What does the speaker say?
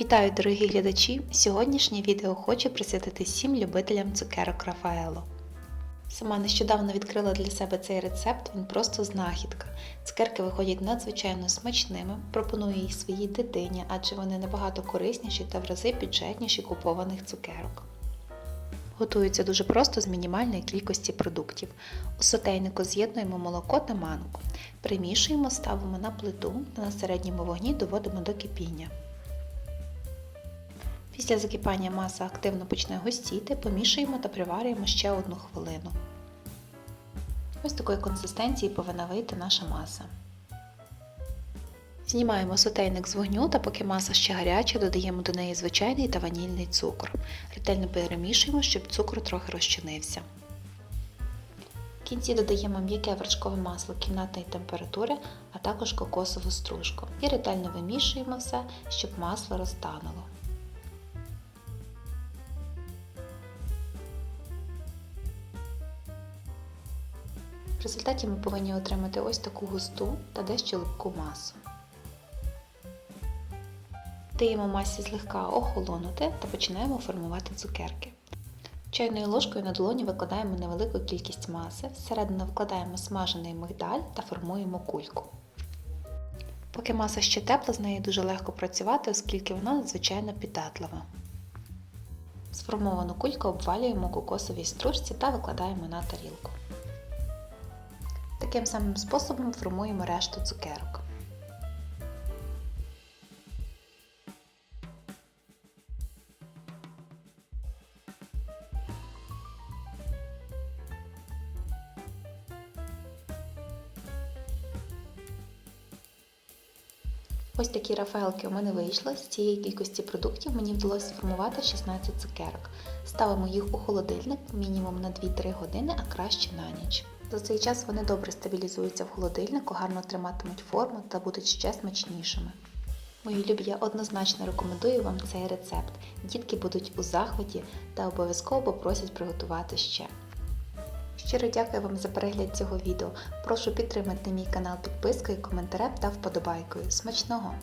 Вітаю, дорогі глядачі! Сьогоднішнє відео хочу присвятити всім любителям цукерок Рафаело. Сама нещодавно відкрила для себе цей рецепт, він просто знахідка. Цукерки виходять надзвичайно смачними, пропоную їх своїй дитині, адже вони набагато корисніші та в рази бюджетніші купованих цукерок. Готуються дуже просто з мінімальної кількості продуктів. У сотейнику з'єднуємо молоко та манку. Примішуємо, ставимо на плиту та на середньому вогні доводимо до кипіння. Після закипання маса активно почне густіти, помішуємо та приварюємо ще одну хвилину. Ось такої консистенції повинна вийти наша маса. Знімаємо сотейник з вогню та поки маса ще гаряча, додаємо до неї звичайний та ванільний цукор. Ретельно перемішуємо, щоб цукор трохи розчинився. В кінці додаємо м'яке вершкове масло кімнатної температури, а також кокосову стружку. І ретельно вимішуємо все, щоб масло розтануло. В результаті ми повинні отримати ось таку густу та дещо липку масу. Даємо масі злегка охолонути та починаємо формувати цукерки. Чайною ложкою на долоні викладаємо невелику кількість маси, всередину вкладаємо смажений мигдаль та формуємо кульку. Поки маса ще тепла, з нею дуже легко працювати, оскільки вона надзвичайно піддатлива. Сформовану кульку обвалюємо у кокосовій стружці та викладаємо на тарілку. Таким самим способом формуємо решту цукерок. Ось такі рафаелки у мене вийшли. З цієї кількості продуктів мені вдалося сформувати 16 цукерок. Ставимо їх у холодильник мінімум на 2-3 години, а краще на ніч. За цей час вони добре стабілізуються в холодильнику, гарно триматимуть форму та будуть ще смачнішими. Мої любі, я однозначно рекомендую вам цей рецепт. Дітки будуть у захваті та обов'язково попросять приготувати ще. Щиро дякую вам за перегляд цього відео. Прошу підтримати мій канал підпискою, коментарем та вподобайкою. Смачного!